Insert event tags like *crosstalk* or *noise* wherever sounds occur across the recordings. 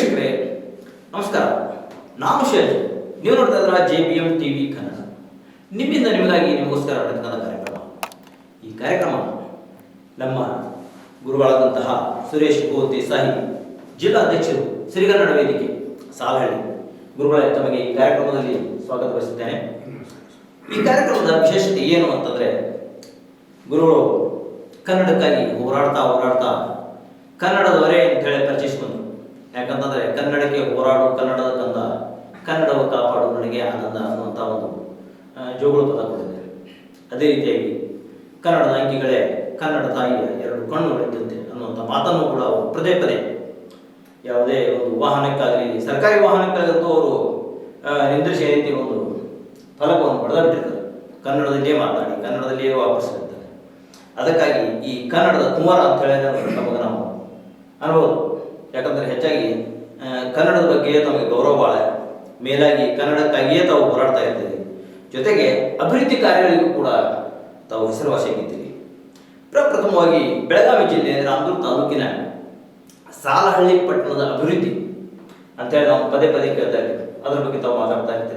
ವೀಕ್ಷಕರೇ ನಮಸ್ಕಾರ. ನಾನು ಶೈಲ್ ನೀವು ನೋಡ್ತಾ ಇದ್ರ J B M T V Kannada. ನಿಮ್ಮಿಂದ ನಿಮಗಾಗಿ ನಿಮಗೋಸ್ಕರ ನಡೆದ ಕಾರ್ಯಕ್ರಮ. ಈ ಕಾರ್ಯಕ್ರಮ ನಮ್ಮ ಗುರುಗಳಾದಂತಹ ಸುರೇಶ್ ಓ ಸಾಹಿ ಜಿಲ್ಲಾಧ್ಯಕ್ಷರು ಸಿರಿಗನ್ನಡ ವೇದಿಕೆ ಸಾಲಹಳ್ಳಿ ಗುರುಗಳೇ, ತಮಗೆ ಈ ಕಾರ್ಯಕ್ರಮದಲ್ಲಿ ಸ್ವಾಗತ ಬಯಸುತ್ತೇನೆ. ಈ ಕಾರ್ಯಕ್ರಮದ ವಿಶೇಷತೆ ಏನು ಅಂತಂದ್ರೆ, ಗುರುಗಳು ಕನ್ನಡಕ್ಕಾಗಿ ಹೋರಾಡ್ತಾ ಹೋರಾಡ್ತಾ ಕನ್ನಡದವರೇ ಅಂತ ಹೇಳಿ ಪರಿಚಯಿಸ್ಕೊಂಡು ಯಾಕಂತಂದ್ರೆ ಕನ್ನಡಕ್ಕೆ ಹೋರಾಡು ಕನ್ನಡದ ಕಂದ, ಕನ್ನಡವ ಕಾಪಾಡು ನನಗೆ ಆನಂದ ಅನ್ನುವಂಥ ಒಂದು ಜೋಗುಳು ಪದ ಕೊಟ್ಟಿದ್ದಾರೆ. ಅದೇ ರೀತಿಯಾಗಿ ಕನ್ನಡದ ಅಂಕಿಗಳೇ ಕನ್ನಡ ತಾಯಿಯ ಎರಡು ಕಣ್ಣುಗಳಿದ್ದಂತೆ ಅನ್ನುವಂಥ ಮಾತನ್ನು ಕೂಡ ಅವರು ಪದೇ ಪದೇ ಯಾವುದೇ ಒಂದು ವಾಹನಕ್ಕಾಗಲಿ, ಸರ್ಕಾರಿ ವಾಹನಕ್ಕಾಗಂತೂ ಅವರು ನಿಂದ್ರಿಸಿ ರೀತಿ ಒಂದು ಫಲಕವನ್ನು ಬಿಟ್ಟಿರ್ತಾರೆ ಕನ್ನಡದಲ್ಲಿಯೇ ಮಾತಾಡಿ ಕನ್ನಡದಲ್ಲಿಯೇ ವಾಪಸ್ ಅದಕ್ಕಾಗಿ ಈ ಕನ್ನಡದ ಕುಮಾರ ಅಂತ ಹೇಳಿದ್ರೆ ನಮಗೆ ನಾವು ಅನ್ಬೋದು. ಯಾಕಂದ್ರೆ ಹೆಚ್ಚಾಗಿ ಕನ್ನಡದ ಬಗ್ಗೆ ತಮಗೆ ಗೌರವ ಭಾಳ ಮೇಲಾಗಿ ಕನ್ನಡಕ್ಕಾಗಿಯೇ ತಾವು ಹೋರಾಡ್ತಾ ಇರ್ತೀರಿ. ಜೊತೆಗೆ ಅಭಿವೃದ್ಧಿ ಕಾರ್ಯಗಳಿಗೂ ಕೂಡ ತಾವು ಹೆಸರುವಾಸಿಯಾಗಿದ್ದೀರಿ ಪ್ರಪ್ರಥಮವಾಗಿ ಬೆಳಗಾವಿ ಜಿಲ್ಲೆ ರಾಮದುರ್ಗ ತಾಲೂಕಿನ ಸಾಲಹಳ್ಳಿ ಪಟ್ಟಣದ ಅಭಿವೃದ್ಧಿ ಅಂತೇಳಿ ನಾವು ಪದೇ ಪದೇ ಕೇಳ್ತಾ ಇದ್ದೀವಿ ಅದರ ಬಗ್ಗೆ ತಾವು ಮಾತಾಡ್ತಾ ಇರ್ತೀವಿ.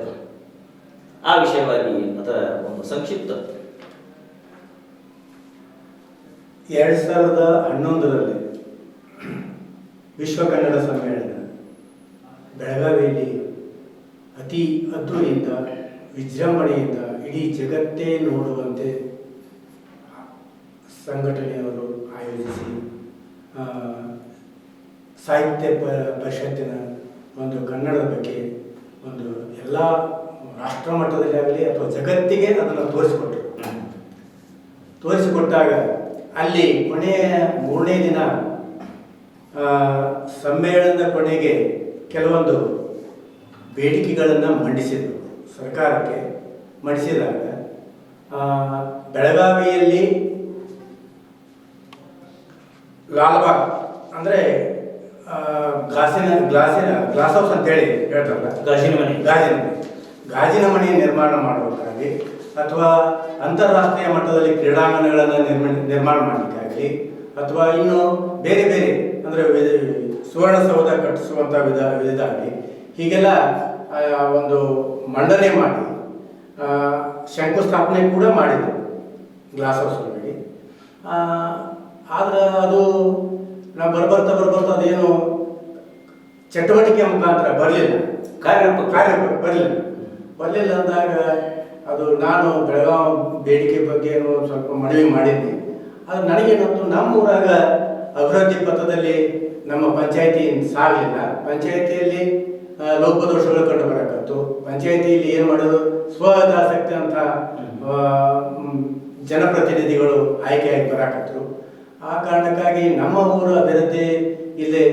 ಆ ವಿಷಯವಾಗಿ ಅದರ ಒಂದು ಸಂಕ್ಷಿಪ್ತ. ಎರಡು ಸಾವಿರದ ಹನ್ನೊಂದರಲ್ಲಿ ವಿಶ್ವ ಕನ್ನಡ ಸಮ್ಮೇಳನ, ಬೆಳಗಾವಿಯಲ್ಲಿ ಅತಿ ಅದ್ದೂರಿಯಿಂದ ವಿಜೃಂಭಣೆಯಿಂದ ಇಡೀ ಜಗತ್ತೇ ನೋಡುವಂತೆ ಸಂಘಟನೆಯವರು ಆಯೋಜಿಸಿ ಸಾಹಿತ್ಯ ಪರಿಷತ್ತಿನ ಒಂದು ಕನ್ನಡದ ಬಗ್ಗೆ ಒಂದು ಎಲ್ಲ ರಾಷ್ಟ್ರ ಮಟ್ಟದಲ್ಲಿ ಆಗಲಿ ಅಥವಾ ಜಗತ್ತಿಗೆ ಅದನ್ನು ತೋರಿಸಿಕೊಟ್ರು. ತೋರಿಸಿಕೊಟ್ಟಾಗ ಅಲ್ಲಿ ಕೊನೆಯ ಮೂರನೇ ದಿನ ಸಮ್ಮೇಳನದ ಕೊನೆಗೆ ಕೆಲವೊಂದು ಬೇಡಿಕೆಗಳನ್ನು ಮಂಡಿಸಿದರು. ಸರ್ಕಾರಕ್ಕೆ ಮಂಡಿಸಿದಾಗ ಬೆಳಗಾವಿಯಲ್ಲಿ ಲಾಲ್ಬಾಗ್ ಅಂದರೆ ಗ್ಲಾಸಿನ ಗ್ಲಾಸಿನ ಗ್ಲಾಸ್ ಹೌಸ್ ಅಂತೇಳಿ ಹೇಳ್ತಾರಲ್ಲ? ಗಾಜಿನ ಮನೆ. ಗಾಜಿನ ಮನೆ. ಗಾಜಿನ ಮನೆ ನಿರ್ಮಾಣ ಮಾಡಬೇಕಾಗಲಿ ಅಥವಾ ಅಂತಾರಾಷ್ಟ್ರೀಯ ಮಟ್ಟದಲ್ಲಿ ಕ್ರೀಡಾಂಗಣಗಳನ್ನು ನಿರ್ಮಾಣ ನಿರ್ಮಾಣ ಮಾಡಲಿಕ್ಕಾಗಲಿ ಅಥವಾ ಇನ್ನು ಬೇರೆ ಬೇರೆ ಅಂದರೆ ಸುವರ್ಣಸೌಧ ಕಟ್ಟಿಸುವಂಥ ವಿಧ ವಿಧ ಆಗಲಿ ಹೀಗೆಲ್ಲ ಒಂದು ಮಂಡನೆ ಮಾಡಿ ಶಂಕುಸ್ಥಾಪನೆ ಕೂಡ ಮಾಡಿದರು ಗ್ಲಾಸ್ ಹೌಸ್ ಒಳಗಡೆ ಆದ್ರೆ ಅದು ನಾವು ಬರ್ಬರ್ತಾ ಬರ್ಬರ್ತಾ ಅದೇನು ಚಟುವಟಿಕೆ ಮುಖಾಂತರ ಬರಲಿಲ್ಲ. ಕಾರ್ಯ ಕಾರ್ಯ ಬರಲಿಲ್ಲ. ಬರಲಿಲ್ಲ ಅಂದಾಗ ಅದು ನಾನು ಬೆಳಗಾವಿ ಬೇಡಿಕೆ ಬಗ್ಗೆ ಸ್ವಲ್ಪ ಮನವಿ ಮಾಡಿದ್ದೆ. ಅದು ನನಗೇನಂತೂ ನಮ್ಮ ಊರಾಗ ಅಭಿವೃದ್ಧಿ ಪಥದಲ್ಲಿ ನಮ್ಮ ಪಂಚಾಯತಿ ಸಾಗಲಿಲ್ಲ ಪಂಚಾಯತಿಯಲ್ಲಿ ಲೋಪದೋಷಗಳು ಕಂಡು ಬರಕತ್ತು ಪಂಚಾಯತಿಯಲ್ಲಿ ಏನು ಮಾಡೋದು? ಸ್ವದಾಸಕ್ತಿ ಅಂತ ಜನಪ್ರತಿನಿಧಿಗಳು ಆಯ್ಕೆಯಾಗಿ ಬರಾಕತ್ರು ಆ ಕಾರಣಕ್ಕಾಗಿ ನಮ್ಮ ಊರ ಅಭಿವೃದ್ಧಿ ಇಲ್ಲಿ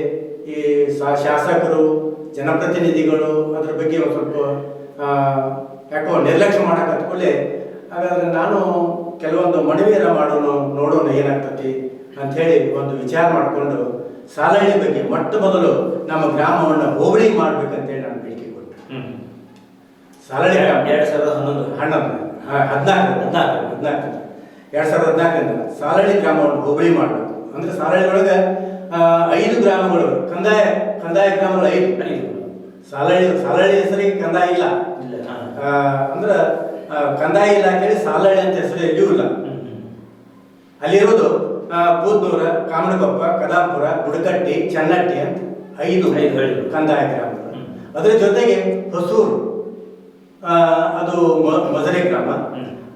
ಈ ಶಾಸಕರು ಜನಪ್ರತಿನಿಧಿಗಳು ಅದ್ರ ಬಗ್ಗೆ ಒಂದು ಸ್ವಲ್ಪ ಯಾಕೋ ನಿರ್ಲಕ್ಷ್ಯ ಮಾಡಕ್ಕೆ ಕೂಡಲೇ. ಹಾಗಾದ್ರೆ ನಾನು ಕೆಲವೊಂದು ಮನವಿಯರ ಮಾಡೋಣ ನೋಡೋಣ ಏನಾಗ್ತತಿ? ಅಂಥೇಳಿ ಒಂದು ವಿಚಾರ ಮಾಡಿಕೊಂಡು ಸಾಲಹಳ್ಳಿ ಬಗ್ಗೆ ಮೊಟ್ಟ ಮೊದಲು ನಮ್ಮ ಗ್ರಾಮವನ್ನು ಹೋಬಳಿ ಮಾಡ್ಬೇಕಂತೇಳಿ ನಾನು ಬೇಡಿಕೆ ಕೊಟ್ಟೆ ಸಾಲಹಳ್ಳಿ ಗ್ರಾಮ. ಎರಡ್ ಸಾವಿರದ ಹನ್ನೊಂದು. ಹನ್ನೊಂದು. ಹದಿನಾಲ್ಕು. ಹದಿನಾಲ್ಕು. ಹದಿನಾಲ್ಕು. ಎರಡು ಸಾವಿರದ ಹದಿನಾಲ್ಕರಿಂದ ಸಾಲಹಳ್ಳಿ ಗ್ರಾಮವನ್ನು ಹೋಬಳಿ ಮಾಡಬೇಕು. ಅಂದ್ರೆ ಸಾಲಹಳ್ಳಿ ಒಳಗೆ ಐದು ಗ್ರಾಮಗಳು ಕಂದಾಯ ಕಂದಾಯ ಗ್ರಾಮಗಳು ಐದು. ಐದು. ಸಾಲಹಳ್ಳಿ ಸಾಲಹಳ್ಳಿ ಹೆಸರಿಗೆ ಕಂದಾಯ ಇಲ್ಲ. ಅಂದ್ರೆ ಕಂದಾಯ ಇಲಾಖೆಯಲ್ಲಿ ಸಾಲಹಳ್ಳಿ ಅಂತ ಹೆಸರು ಎಲ್ಲಿಯೂ ಇಲ್ಲ. ಅಲ್ಲಿರೋದು ಬೂದ್ನೂರ ಕಾಮನಕೊಪ್ಪ ಕದಾಪುರ ಗುಡಕಟ್ಟಿ ಚನ್ನಟ್ಟಿ ಅಂತ ಐದು ಐದು ಹಳ್ಳಿಗಳು. ಕಂದಾಯ ಗ್ರಾಮ ಅದರ ಜೊತೆಗೆ ಹೊಸೂರು ಅದು ಮಜರೆ ಗ್ರಾಮ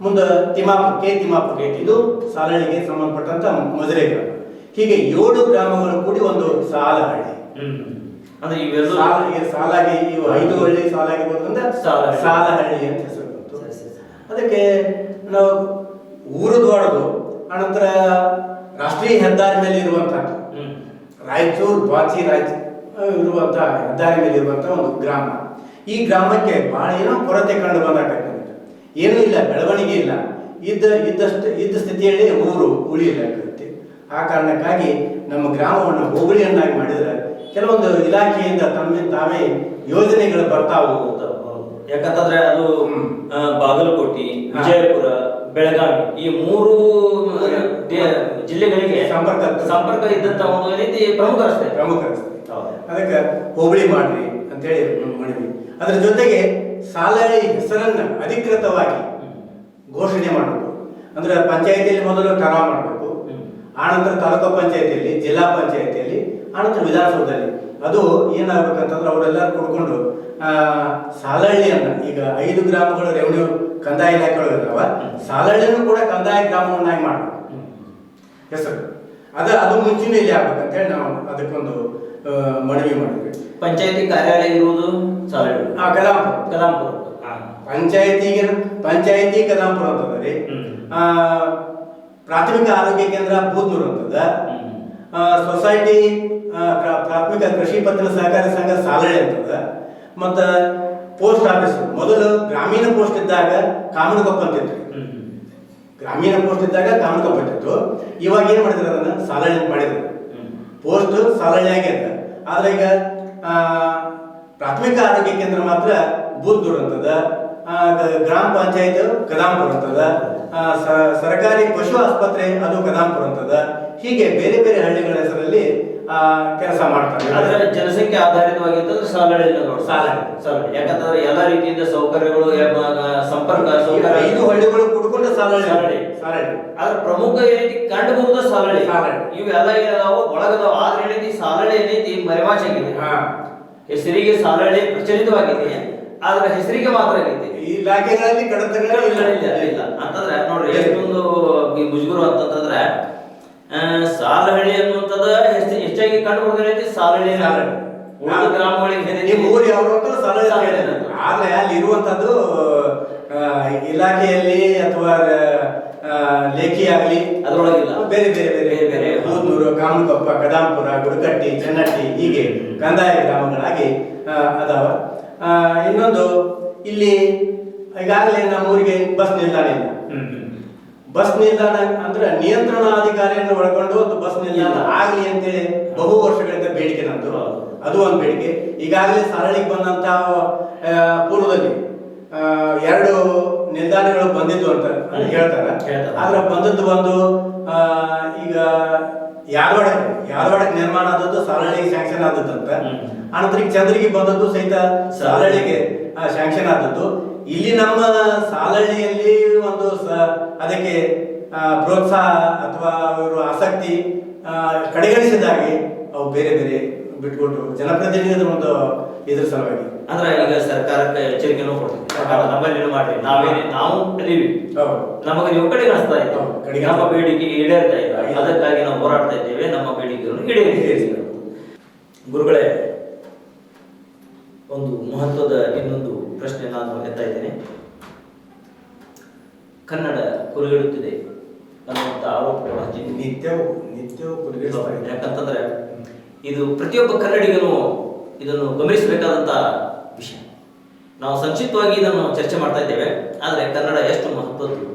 ಮುಂದೆ ತಿಮ್ಮಾಪುರ ಕೆ ತಿಮ್ಮಾಪುರ ಇದು ಸಾಲಹಳ್ಳಿಗೆ ಸಂಬಂಧಪಟ್ಟಂತ ಮಜರೆ ಗ್ರಾಮ ಹೀಗೆ ಏಳು ಗ್ರಾಮಗಳು ಕೂಡಿ ಒಂದು ಸಾಲಹಳ್ಳಿ. ಅಂದ್ರೆ ಇವೆಲ್ಲ ಸಾಲ ಸಾಲಾಗಿ ಇವು ಐದು ಹಳ್ಳಿ ಸಾಲಾಗಿರೋದ್ರಿಂದ ಸಾಲಹಳ್ಳಿ. ಸಾಲಹಳ್ಳಿ ಅಂತ ಹೆಸರು ಬಂತು. ಅದಕ್ಕೆ ನಾವು ಊರು ದೊಡ್ಡದು ಅನಂತರ ರಾಷ್ಟ್ರೀಯ ಹೆದ್ದಾರಿ ಮೇಲೆ ಇರುವಂತಹ. ರಾಯಚೂರು ಬಾಚಿ ರಾಯ್ ಇರುವಂಥ ಹೆದ್ದಾರಿ ಮೇಲೆ ಇರುವಂತಹ ಒಂದು ಗ್ರಾಮ ಈ ಗ್ರಾಮಕ್ಕೆ ಬಹಳ ಏನೋ ಕೊರತೆ ಕಂಡು ಬಂದಾಗ. ಏನೂ ಇಲ್ಲ ಬೆಳವಣಿಗೆ ಇಲ್ಲ ಇದ್ದ ಇದ್ದಷ್ಟು ಇದ್ದ ಸ್ಥಿತಿಯಲ್ಲಿ ಊರು ಉಳಿಯಲಾಗುತ್ತೆ ಆ ಕಾರಣಕ್ಕಾಗಿ ನಮ್ಮ ಗ್ರಾಮವನ್ನು ಹೋಬಳಿಯನ್ನಾಗಿ ಮಾಡಿದರೆ ಕೆಲವೊಂದು ಇಲಾಖೆಯಿಂದ ತಮ್ಮ ತಾವೇ ಯೋಜನೆಗಳು ಬರ್ತಾ ಹೋಗುವಂತ. ಯಾಕಂತಂದ್ರೆ ಅದು ಬಾಗಲಕೋಟೆ. ವಿಜಯಪುರ ಬೆಳಗಾವಿ. ಈ ಮೂರು ಜಿಲ್ಲೆಗಳಿಗೆ ಸಂಪರ್ಕ ಸಂಪರ್ಕ ಇದ್ದಂತ ಒಂದು ರೀತಿ ಪ್ರಮುಖ ರಸ್ತೆ. ಪ್ರಮುಖ ರಸ್ತೆ. ಅದಕ್ಕೆ ಹೋಬಳಿ ಮಾಡ್ರಿ ಅಂತ ಹೇಳಿ ಮನವಿ. ಅದರ ಜೊತೆಗೆ ಸಾಲಹಳ್ಳಿ ಹೆಸರನ್ನ ಅಧಿಕೃತವಾಗಿ ಘೋಷಣೆ ಮಾಡಬೇಕು. ಅಂದ್ರೆ ಪಂಚಾಯತಿಯಲ್ಲಿ ಮೊದಲು ಠರಾವ್ ಮಾಡಬೇಕು. ಆನಂತರ ತಾಲೂಕು ಪಂಚಾಯತಿಯಲ್ಲಿ ಜಿಲ್ಲಾ ಪಂಚಾಯತಿಯಲ್ಲಿ ಆನಂತರ ವಿಧಾನಸೌಧದಲ್ಲಿ. ಅದು ಏನಾಗ್ಬೇಕಂತಂದ್ರೆ ಅವರೆಲ್ಲರೂ ಕೂಡ್ಕೊಂಡು ಸಾಲಹಳ್ಳಿಯನ್ನ ಈಗ ಐದು ಗ್ರಾಮಗಳು ರೆವಿನ್ಯೂ ಕಂದಾಯ ಇಲಾಖೆಗಳು ಇರ್ತಾವ ಕೂಡ ಕಂದಾಯ ಗ್ರಾಮವನ್ನಾಗಿ ಮಾಡಬೇಕು. ಹೆಸರು. ಅದ ಅದು ಮುಂಚಿನ ಇಲ್ಲಿ ಆಗ್ಬೇಕಂತೇಳಿ ನಾವು ಅದಕ್ಕೊಂದು ಮನವಿ ಮಾಡಿದ್ವಿ. ಪಂಚಾಯತಿ ಕಾರ್ಯಾಲಯ ಇರುವುದು ಕಲಾಂಪುರ. ಕಲಾಂಪುರ. ಹಾ. ಪಂಚಾಯತಿಗೆ ಪಂಚಾಯತಿ ಕಲಾಂಪುರ ಅಂತಂದ್ರೆ ಹ್ಮ್. ಆ, ಪ್ರಾಥಮಿಕ ಆರೋಗ್ಯ ಕೇಂದ್ರ ಬೂದ್ನೂರು ಅಂತದ. ಸೊಸೈಟಿ ಪ್ರಾ- ಪ್ರಾಥಮಿಕ ಕೃಷಿ ಪತ್ರ ಸಹಕಾರಿ ಸಂಘ ಸಾಲಹಳ್ಳಿ ಅಂತದ ಮತ್ತ ಪೋಸ್ಟ್ ಆಫೀಸ್ ಮೊದಲು ಗ್ರಾಮೀಣ ಪೋಸ್ಟ್ ಇದ್ದಾಗ ಕಾಮನಕೊಪ್ಪ ಅಂತಿತ್ತು. ಗ್ರಾಮೀಣ ಪೋಸ್ಟ್ ಇದ್ದಾಗ ಕಾಮನಕೊಪ್ಪ ಇತ್ತು ಇವಾಗ ಏನ್ ಮಾಡಿದ್ರು ಅದನ್ನ? ಸಾಲಹಳ್ಳಿ ಮಾಡಿದ್ರು. ಪೋಸ್ಟ್ ಸಾಲಹಳ್ಳಿ ಆಗ್ಯದ ಆದ್ರೆ ಈಗ ಪ್ರಾಥಮಿಕ ಆರೋಗ್ಯ ಕೇಂದ್ರ ಮಾತ್ರ ಬೂದ್ದೂರ್ ಅಂತದ ಗ್ರಾಮ ಪಂಚಾಯತ್ ಕದಾಂಪುರ ಅಂತದ ಸರ್ಕಾರಿ ಪಶು ಆಸ್ಪತ್ರೆ ಅದು ಕದಾಂಪುರ ಅಂತದ. ಹೀಗೆ ಬೇರೆ ಬೇರೆ ಹಳ್ಳಿಗಳ ಹೆಸರಲ್ಲಿ ಕೆಲಸ ಮಾಡ್ತಾರೆ. ಅದರ ಜನಸಂಖ್ಯೆ ಆಧಾರಿತವಾಗಿರ್ತಂದ್ರೆ ಸಾಲಹಳ್ಳಿ ಸಾಲ ಸಾಲ ಯಾಕಂತಂದ್ರೆ ಎಲ್ಲಾ ರೀತಿಯಿಂದ ಸೌಕರ್ಯಗಳು ಸಂಪರ್ಕ ಸೌಕರ್ಯ. ಐದು ಹಳ್ಳಿಗಳು ಕೂಡ್ಕೊಂಡು ಸಾಲಹಳ್ಳಿ. ಸಾಲಹಳ್ಳಿ ಆದ್ರೆ ಪ್ರಮುಖ ಏನೈತಿ ಕಂಡು ಬರುವುದು ಸಾಲಹಳ್ಳಿ. ಇವೆಲ್ಲ ಏನದಾವ ಒಳಗದಾವ. ಆದ್ರೆ ಏನೈತಿ ಸಾಲಹಳ್ಳಿ ಏನೈತಿ ಮರೆಮಾಚಾಗಿದೆ ಹಾ. ಹೆಸರಿಗೆ ಸಾಲಣೆ ಪ್ರಚಲಿತವಾಗಿದೆ. ಆದ್ರೆ ಹೆಸರಿಗೆ ಮಾತ್ರ ಆಗೈತಿ. ಈ ಇಲಾಖೆಗಳಲ್ಲಿ ಕಡತಗಳು ಇಲ್ಲ. ಇಲ್ಲ ಅಂತಂದ್ರೆ ನೋಡ್ರಿ ಎಷ್ಟೊಂದು ಮುಜುಗರು ಅಂತಂದ್ರೆ ಆ, ಸಾಲಹಳ್ಳಿ ಅನ್ನುವಂಥದ್ದು ಹೆಚ್ಚು ಹೆಚ್ಚಾಗಿ ಕಂಡು ಬರೋದೈತಿ ಸಾಲಹಳ್ಳಿ. ಉಳಿದ ಗ್ರಾಮಗಳಿಗೆ? ನಿಮ್ಮ ಊರು ಸಾಲಹಳ್ಳಿ. ಅಂತ. ಆದ್ರೆ ಅಲ್ಲಿ ಇರುವಂತದ್ದು ಆ, ಇಲಾಖೆಯಲ್ಲಿ ಅಥವಾ ಲೇಖಿ ಆಗಲಿ ಅದರೊಳಗಿಲ್ಲ ಬೇರೆ ಬೇರೆ ಬೇರೆ ಬೇರೆ ಬೇರೆ. ಕಾಮಕೊಪ್ಪ ಕದಾಂಪುರ ಗುಡಕಟ್ಟಿ ಚೆನ್ನಟ್ಟಿ ಹೀಗೆ ಕಂದಾಯ ಗ್ರಾಮಗಳಾಗಿ ಅದಾವ ಇನ್ನೊಂದು ಇಲ್ಲಿ ಈಗಾಗಲೇ ನಮ್ಮ ಊರಿಗೆ ಬಸ್ ನಿಲ್ದಾಣ ಇಲ್ಲ. ಬಸ್ ನಿಲ್ದಾಣ ಅಂದ್ರೆ ನಿಯಂತ್ರಣಾಧಿಕಾರಿಯನ್ನು ಒಳಗೊಂಡು ಒಂದು ಬಸ್ ನಿಲ್ದಾಣ ಆಗಲಿ ಅಂತೇಳಿ ಬಹು ವರ್ಷಗಳಿಂದ ಬೇಡಿಕೆ ನಂದು ಅದು ಒಂದು ಬೇಡಿಕೆ. ಈಗಾಗಲೇ ಸಾರಳಿಗೆ ಬಂದಂತ ಪೂರ್ವದಲ್ಲಿ ಎರಡು ನಿಲ್ದಾಣಗಳು ಬಂದಿದ್ದು ಅಂತ. ಹೇಳ್ತಾರ. ಆದ್ರೆ ಬಂದದ್ದು ಬಂದು ಆ, ಈಗ ಯಾದವಾಡ ಯಾದವಾಡಕ್ಕೆ ನಿರ್ಮಾಣ ಆದದ್ದು ಸಾರಳಿಗೆ ಸ್ಯಾಂಕ್ಷನ್ ಆದದ್ದು ಅಂತ. ಆನಂತರ ಈಗ ಚಂದ್ರಿಗೆ ಬಂದದ್ದು ಸಹಿತ ಸಾರಳಿಗೆ ಸ್ಯಾಂಕ್ಷನ್ ಆದದ್ದು. ಇಲ್ಲಿ ನಮ್ಮ ಸಾಲಹಳ್ಳಿಯಲ್ಲಿ ಒಂದು ಅದಕ್ಕೆ ಪ್ರೋತ್ಸಾಹ ಅಥವಾ ಅವರು ಆಸಕ್ತಿ ಕಡೆಗಣಿಸಿದಾಗೆ ಅವು ಬೇರೆ ಬೇರೆ ಬಿಟ್ಕೊಂಡು ಜನಪ್ರತಿನಿಧಿಗಳ ಒಂದು ಇದ್ರ ಸಲುವಾಗಿ. ಅಂದ್ರೆ ಈಗ ಸರ್ಕಾರಕ್ಕೆ ಎಚ್ಚರಿಕೆನೂ ಕೊಡ್ತೀವಿ ನಮ್ಮಲ್ಲಿ ಮಾಡ್ರಿ ನಾವೇನೇ ನಾವು ಅದೀವಿ ನಮಗೆ ನೀವು ಕಡೆಗಣಿಸ್ತಾ ಇದ್ದೀವಿ ನಮ್ಮ ಬೇಡಿಕೆ ಈಡೇರ್ತಾ ಇಲ್ಲ ಇಲ್ಲ. ಅದಕ್ಕಾಗಿ ನಾವು ಹೋರಾಡ್ತಾ ಇದ್ದೇವೆ. ನಮ್ಮ ಬೇಡಿಕೆಗಳನ್ನು ಈಡೇರಿಸಿ ಗುರುಗಳೇ ಒಂದು ಮಹತ್ವದ ಇನ್ನೊಂದು ಪ್ರಶ್ನೆ ನಾನು ಎತ್ತಾ ಇದ್ದೇನೆ. ಕನ್ನಡ ಕುರುಗಿಡುತ್ತಿದೆ ಅನ್ನುವಂಥ ಆರೋಪಗಳು ನಿತ್ಯವೂ ನಿತ್ಯವೂ ಇದ್ದಾರೆ. ಯಾಕಂತಂದ್ರೆ ಇದು ಪ್ರತಿಯೊಬ್ಬ ಕನ್ನಡಿಗನು ಇದನ್ನು ಗಮನಿಸಬೇಕಾದಂತ ವಿಷಯ. ನಾವು ಸಂಕ್ಷಿಪ್ತವಾಗಿ ಇದನ್ನು ಚರ್ಚೆ ಮಾಡ್ತಾ ಇದ್ದೇವೆ. ಆದರೆ ಕನ್ನಡ ಎಷ್ಟು ಮಹತ್ವದ್ದು?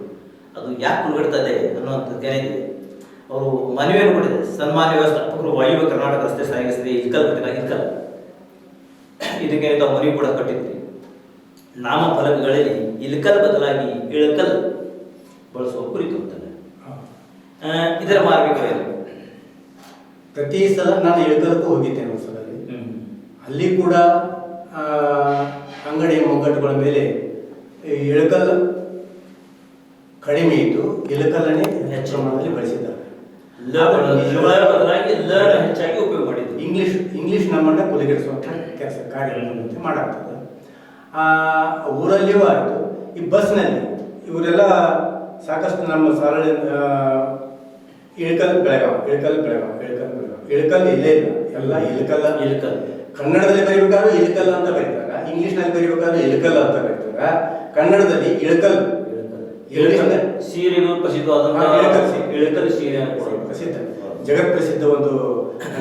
ಅದು ಯಾಕೆ ಕುರುಗಿಡ್ತಾ ಇದೆ ಅನ್ನುವಂಥದ್ದು ಏನಿದೆ ಅವರು ಮನವಿಯನ್ನು ಕೊಟ್ಟಿದ್ದಾರೆ. ಸನ್ಮಾನ್ಯ ವ್ಯವಸ್ಥಾಪಕರು ವಾಯುವ್ಯ ಕರ್ನಾಟಕ ರಸ್ತೆ ಸಾರಿಗೆ ಸಭೆ ಇಲ್ಕಲ್ ಕಟ್ಟಿಲ್ಲ ಇಲ್ಕಲ್ ಇದಕ್ಕೆ ತಾವು ಮನವಿ ಕೂಡ ಕಟ್ಟಿದ್ರಿ ನಾಮಫಲಕಗಳಲ್ಲಿ ಇಲ್ಕಲ್ ಬದಲಾಗಿ ಇಳಕಲ್ ಬಳಸುವ ಕುರಿತು ಇದರ ಮಾರ್ಗಗಳೇನು? ಪ್ರತಿ ಸಲ ನಾನು ಇಳಕಲಕ್ಕೆ ಹೋಗಿದ್ದೇನೆ ಒಂದು ಹ್ಮ್. ಅಲ್ಲಿ ಕೂಡ ಅಂಗಡಿಯ ಅಂಗಡಿ ಮುಂಗಟ್ಟುಗಳ ಮೇಲೆ ಇಳಕಲ್ ಕಡಿಮೆ ಇದ್ದು ಇಳಕಲ್ಲನ್ನೇ ಹೆಚ್ಚು ಪ್ರಮಾಣದಲ್ಲಿ ಬಳಸಿದ್ದಾರೆ. ಹೆಚ್ಚಾಗಿ ಉಪಯೋಗ ಮಾಡಿದ್ರು ಇಂಗ್ಲಿಷ್ ಇಂಗ್ಲಿಷ್ ನಮ್ಮನ್ನ ಕೊಲೆಗೆಡಿಸುವಂತಹ ಕೆಲಸ ಕಾರ್ಯಗಳನ್ನು ಮಾಡಾಗ್ತದೆ. ಊರಲ್ಲಿಯೂ ಆಯಿತು. ಈ ಬಸ್ನಲ್ಲಿ ಇವರೆಲ್ಲ ಸಾಕಷ್ಟು ನಮ್ಮ ಸರಳ ಇಳಕಲ್ ಬೆಳಗಾವ್ ಇಳಕಲ್ ಬೆಳಗಾವ್ ಇಳಕಲ್ ಬೆಳಗಾವ್. ಇಳಕಲ್ ಇಲ್ಲೇ ಇಲ್ಲ. ಎಲ್ಲ ಇಳಕಲ್ಲ. ಇಳಕಲ್. ಕನ್ನಡದಲ್ಲಿ ಬರೀಬೇಕಾದ್ರೆ ಇಳಕಲ್ ಅಂತ ಬರೀತಾರೆ. ಇಂಗ್ಲೀಷ್ನಲ್ಲಿ ಬರೀಬೇಕಾದ್ರೆ ಇಳಕಲ್ ಅಂತ ಬರೀತಾರೆ. ಕನ್ನಡದಲ್ಲಿ ಇಳಕಲ್. ಸೀರೆಗಳು ಸೀರೆಗೂ ಪ್ರಸಿದ್ಧವಾದಂತಹ ಹಾ, ಇಳಕಲ್. ಸೀರೆ. ಪ್ರಸಿದ್ಧ. ಜಗತ್ ಪ್ರಸಿದ್ಧ ಒಂದು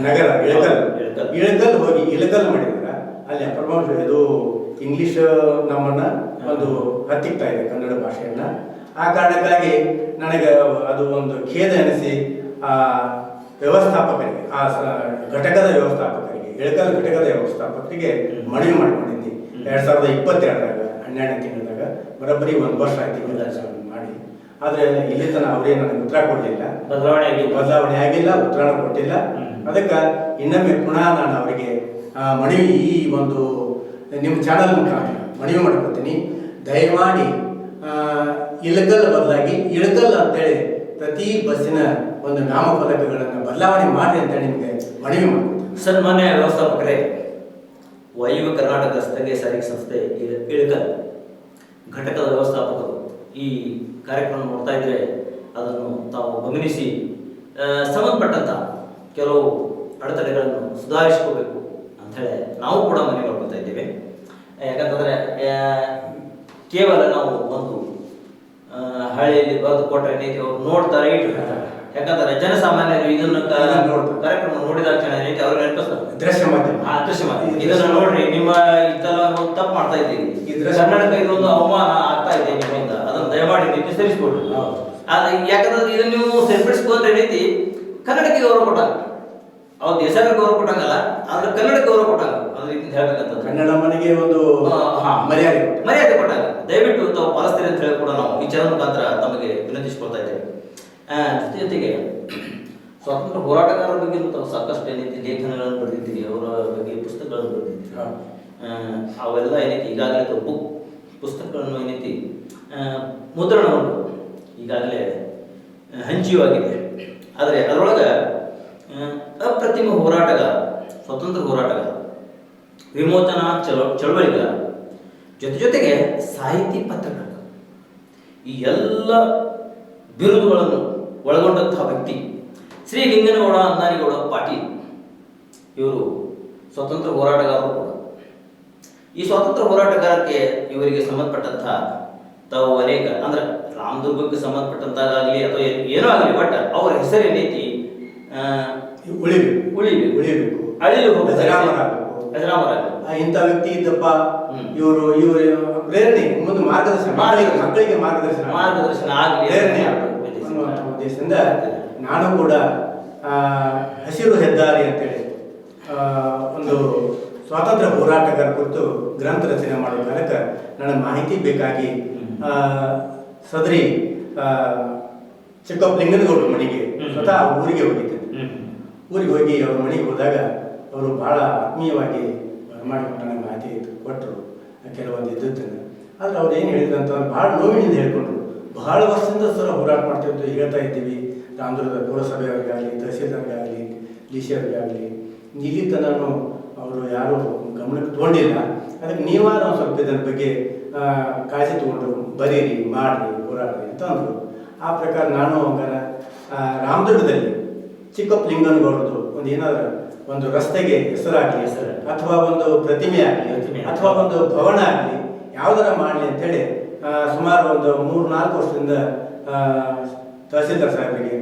ನಗರ ಇಳಕಲ್. ಇಳಕಲ್. ಹೋಗಿ ಇಳಕಲ್ ಮಾಡಿದಾಗ ಅಲ್ಲಿ ಅಪ್ರಮಾಣ ಇದು ಇಂಗ್ಲಿಷ್ ನಮ್ಮನ್ನ ಒಂದು ಹತ್ತಿಕ್ತಾ ಇದೆ ಕನ್ನಡ ಭಾಷೆಯನ್ನ. ಆ ಕಾರಣಕ್ಕಾಗಿ ನನಗೆ ಅದು ಒಂದು ಖೇದ ಎನಿಸಿ ಆ ವ್ಯವಸ್ಥಾಪಕರಿಗೆ ಆ ಘಟಕದ ವ್ಯವಸ್ಥಾಪಕರಿಗೆ ಇಳಕಲ್ ಘಟಕದ ವ್ಯವಸ್ಥಾಪಕರಿಗೆ ಮನವಿ ಮಾಡಿಕೊಂಡಿದ್ದೆ. ಎರಡ್ ಸಾವಿರದ ಇಪ್ಪತ್ತೆರಡರಾಗ ಹನ್ನೆರಡನೇ ತಿಂಗಳದಾಗ. ಬರೋಬ್ಬರಿ ಒಂದು ವರ್ಷ ಆಯ್ತು ಮಾಡಿ. ಆದರೆ ಇಲ್ಲಿ ತನಕ ಅವರೇ ನನಗೆ ಉತ್ತರ ಕೊಡಲಿಲ್ಲ. ಬದಲಾವಣೆ ಆಗಿಲ್ಲ. ಬದಲಾವಣೆ ಆಗಿಲ್ಲ ಉತ್ತರನ ಕೊಟ್ಟಿಲ್ಲ. ಅದಕ್ಕ ಇನ್ನೊಮ್ಮೆ ಪುನಃ ನಾನು ಅವರಿಗೆ ಆ, ಮನವಿ ಈ ಒಂದು ನಿಮ್ಮ ಚಾನಲ್ ಮುಖಾಂತರ ಮನವಿ ಮಾಡ್ಕೊತೀನಿ. ದಯಮಾಡಿ ಇಳಗಲ್ ಬದಲಾಗಿ ಇಳಗಲ್ ಅಂತೇಳಿ ಪ್ರತಿ ಬಸ್ಸಿನ ಒಂದು ನಾಮಫಲಕಗಳನ್ನು ಬದಲಾವಣೆ ಮಾಡಿ ಅಂತೇಳಿ ನಿಮಗೆ ಮನವಿ ಮಾಡ್ಕೊತೀನಿ. ಸನ್ಮಾನ್ಯ ವ್ಯವಸ್ಥಾಪಕರೇ, ವಾಯುವ್ಯ ಕರ್ನಾಟಕ ಸ್ಥಳೀಯ ಸಾರಿಗೆ ಸಂಸ್ಥೆ ಇಳಗಲ್ ಘಟಕದ ವ್ಯವಸ್ಥಾಪಕರು ಈ ಕಾರ್ಯಕ್ರಮ ನೋಡ್ತಾ ಇದ್ರೆ ಅದನ್ನು ತಾವು ಗಮನಿಸಿ ಸಂಬಂಧಪಟ್ಟಂಥ ಕೆಲವು ಅಡೆತಡೆಗಳನ್ನು ಸುಧಾರಿಸ್ಕೋಬೇಕು ಹೇಳಿ ನಾವು ಕೂಡ ಮನೆ ಮಾಡ್ಕೊತಾ ಇದ್ದೇವೆ. ಯಾಕಂತಂದ್ರೆ ಕೇವಲ ನಾವು ಒಂದು ಹಳ್ಳಿಯಲ್ಲಿ ಬರೆದು ಕೊಟ್ಟರೆ ನೀತಿ ಅವ್ರು ನೋಡ್ತಾರೆ ಇಟ್ಟಿರ್ತಾರೆ ಯಾಕಂದ್ರೆ ಜನಸಾಮಾನ್ಯರು ಇದನ್ನು. ಕಾರ್ಯಕ್ರಮ ನೋಡಿದ ರೀತಿ ನೀತಿ ಅವ್ರು ನೆನಪಿಸ್ತಾರೆ ದೃಶ್ಯ ಮಾಧ್ಯಮ. ಆ ದೃಶ್ಯ ಮಾಧ್ಯಮ. ಇದನ್ನ ನೋಡ್ರಿ ನಿಮ್ಮ ಒಂದು ತಪ್ಪು ಮಾಡ್ತಾ ಇದ್ದೀರಿ ಕನ್ನಡಕ್ಕೆ ಇದೊಂದು ಅವಮಾನ ಆಗ್ತಾ ಇದೆ ನಿಮ್ಮಿಂದ. ಅದನ್ನ ದಯಮಾಡಿ ನೀವು ಸರಿಸ್ಕೊಡ್ರಿ. ಯಾಕಂದ್ರೆ ಇದನ್ನ ನೀವು ಸರಿಪಡಿಸ್ಕೊಂಡ್ರೆ ರೀತಿ ಕನ್ನಡಕ್ಕೆ ಗೌರವ ಕೊಟ್ಟಾಗ ಅವ್ರು ದೇಶಕ್ಕೆ ಗೌರವ ಕೊಟ್ಟಂಗಲ್ಲ ಆದ್ರೆ ಕನ್ನಡ ಗೌರವ ಕೊಟ್ಟಾಗ. ಅದ್ರ ರೀತಿ ಹೇಳ್ಬೇಕಂತಂದ್ರೆ ಕನ್ನಡ ಮನೆಗೆ ಒಂದು ಮರ್ಯಾದೆ ಮರ್ಯಾದೆ ಕೊಟ್ಟಾಗ. ದಯವಿಟ್ಟು ತಾವು ಪಾಲಿಸ್ತೀರಿ ಅಂತ ಹೇಳಿ ಕೂಡ ನಾವು ಈ ಚಾನಲ್ ಮುಖಾಂತರ ತಮಗೆ ವಿನಂತಿಸಿಕೊಳ್ತಾ ಇದ್ದೇವೆ. ಜೊತೆ ಜೊತೆಗೆ *clears throat* ಸ್ವಾತಂತ್ರ್ಯ ಹೋರಾಟಗಾರರ ಬಗ್ಗೆ ತಾವು ಸಾಕಷ್ಟು ಏನೈತಿ ಲೇಖನಗಳನ್ನು ಬರೆದಿದ್ದೀರಿ ಅವರ ಬಗ್ಗೆ ಪುಸ್ತಕಗಳನ್ನು ಬರೆದಿದ್ದೀರಿ. ಅವೆಲ್ಲ ಏನೈತಿ ಈಗಾಗಲೇ ತಾವು ಬುಕ್ ಪುಸ್ತಕಗಳನ್ನು ಏನೈತಿ ಮುದ್ರಣವನ್ನು ಈಗಾಗಲೇ ಹಂಚಿಯೂ ಆಗಿದೆ. ಆದರೆ ಅದರೊಳಗೆ ಅಪ್ರತಿಮ ಹೋರಾಟಗಾರ ಸ್ವತಂತ್ರ ಹೋರಾಟಗಾರ ವಿಮೋಚನಾ ಚಳ ಚಳವಳಿಗಾರ ಜೊತೆ ಜೊತೆಗೆ ಸಾಹಿತಿ ಪತ್ರಕರ್ತ ಈ ಎಲ್ಲ ಬಿರುದುಗಳನ್ನು ಒಳಗೊಂಡಂತಹ ವ್ಯಕ್ತಿ ಶ್ರೀ ಲಿಂಗನಗೌಡ ಅಂದಾನಿಗೌಡ ಪಾಟೀಲ್ ಇವರು ಸ್ವತಂತ್ರ ಹೋರಾಟಗಾರರು ಕೂಡ. ಈ ಸ್ವಾತಂತ್ರ್ಯ ಹೋರಾಟಗಾರಕ್ಕೆ ಇವರಿಗೆ ಸಂಬಂಧಪಟ್ಟಂತಹ ತಾವು ಅನೇಕ ಅಂದ್ರೆ ರಾಮದುರ್ಗಕ್ಕೆ ಸಂಬಂಧಪಟ್ಟಂತಾಗಲಿ ಅಥವಾ ಏನೋ ಆಗಲಿ ಬಟ್ ಅವರ ಹೆಸರು ಏನೈತಿ ಆ, ಉಳಿಬೇಕು. ಉಳಿಬೇಕು. ಉಳಿಬೇಕು. ಅಳಿಲು ಇಂಥ ವ್ಯಕ್ತಿ ಇದ್ದಪ್ಪ. ಇವರು ಇವರು ಪ್ರೇರಣೆ ಮುಂದೆ ಮಾರ್ಗದರ್ಶನ ಮಕ್ಕಳಿಗೆ ಮಕ್ಕಳಿಗೆ ಮಾರ್ಗದರ್ಶನ. ಮಾರ್ಗದರ್ಶನ ಪ್ರೇರಣೆ ಉದ್ದೇಶದಿಂದ. ನಾನು ಕೂಡ ಹಸಿರು ಹೆದ್ದಾರಿ ಅಂತೇಳಿ ಒಂದು ಸ್ವಾತಂತ್ರ್ಯ ಹೋರಾಟಗಾರ ಕುರಿತು ಗ್ರಂಥ ರಚನೆ ಮಾಡುವ ಕಾಲಕ್ಕೆ ನನ್ನ ಮಾಹಿತಿ ಬೇಕಾಗಿ ಸದರಿ ಚಿಕ್ಕಪ್ಪ ಚಿಕ್ಕಪ್ಪಲಿಂಗನಗೌಡರ ಮನೆಗೆ. ಸ್ವತಃ ಊರಿಗೆ ಹೋಗಿದ್ದೆ. ಊರಿಗೆ ಹೋಗಿ ಅವ್ರ ಮನೆಗೆ ಹೋದಾಗ ಅವರು ಬಹಳ ಆತ್ಮೀಯವಾಗಿ ನನಗೆ ಮಾಹಿತಿ ಕೊಟ್ಟರು, ಕೆಲವೊಂದು ಇದ್ದದ್ದನ್ನು. ಆದರೆ ಅವ್ರು ಏನು ಹೇಳಿದ್ರು ಅಂತಂದ್ರೆ ಭಾಳ ನೋವಿನಿಂದ ಹೇಳ್ಕೊಂಡ್ರು. ಬಹಳ ವರ್ಷದಿಂದ ಸರ ಹೋರಾಟ ಮಾಡ್ತಿದ್ದು ಹೇಳ್ತಾ ಇದ್ದೀವಿ. ರಾಮದುರ್ಗದ ಪುರಸಭೆಯವರಿಗಾಗಲಿ, ತಹಸೀಲ್ದಾರ್ಗಾಗಲಿ, ಡಿ ಸಿ ಅವ್ರಿಗಾಗಲಿ. ಇಲ್ಲಿ ತನೂ ಅವರು ಯಾರೂ ಗಮನಕ್ಕೆ ತೊಗೊಂಡಿಲ್ಲ. ಅದಕ್ಕೆ ನೀವಾದ ಒಂದು ಸ್ವಲ್ಪ ಇದರ ಬಗ್ಗೆ ಕಾಳಜಿ ತೊಗೊಂಡು ಬರೀರಿ, ಮಾಡಿರಿ, ಹೋರಾಡ್ರಿ ಅಂತ ಅಂದರು. ಆ ಪ್ರಕಾರ ನಾನು ಹಂಗಾರ ರಾಮದುರ್ಗದಲ್ಲಿ ಚಿಕ್ಕಪ್ಪಲಿಂಗನಗೌಡರದು ಒಂದು ಏನಾದ್ರು ಒಂದು ರಸ್ತೆಗೆ ಹೆಸರಾಗಲಿ ಹೆಸರು. ಅಥವಾ ಒಂದು ಪ್ರತಿಮೆ ಆಗಲಿ. ಅಥವಾ ಒಂದು ಭವನ ಆಗಲಿ ಯಾವ್ದಾರ ಮಾಡಲಿ ಅಂತೇಳಿ ಸುಮಾರು ಒಂದು ಮೂರು ನಾಲ್ಕು ವರ್ಷದಿಂದ ತಹಸೀಲ್ದಾರ್ ಸಾಹೇಬರಿಗೆ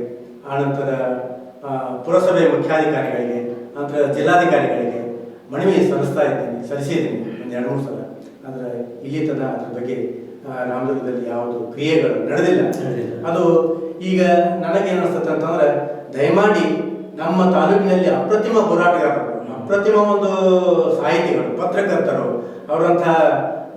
ಆನಂತರ ಪುರಸಭೆ ಮುಖ್ಯಾಧಿಕಾರಿಗಳಿಗೆ ನಂತರ ಜಿಲ್ಲಾಧಿಕಾರಿಗಳಿಗೆ ಮನವಿ ಸಲ್ಲಿಸ್ತಾ ಇದ್ದೀನಿ ಸಲ್ಲಿಸಿದ್ದೀನಿ ಒಂದು ಎರಡು ಮೂರು ಸಲ ಆದರೆ ಇಲ್ಲಿ ತನಕ ಅದ್ರ ಬಗ್ಗೆ ರಾಮದುರ್ಗದಲ್ಲಿ ಯಾವುದು ಕ್ರಿಯೆಗಳು ನಡೆದಿಲ್ಲ. ಅದು ಈಗ ನನಗೇನು ಅನಿಸ್ತದೆ ಅಂತಂದ್ರೆ ದಯಮಾಡಿ ನಮ್ಮ ತಾಲೂಕಿನಲ್ಲಿ ಅಪ್ರತಿಮ ಹೋರಾಟಗಾರರು, ಅಪ್ರತಿಮ ಒಂದು ಸಾಹಿತಿಗಳು, ಪತ್ರಕರ್ತರು ಅವರಂತಹ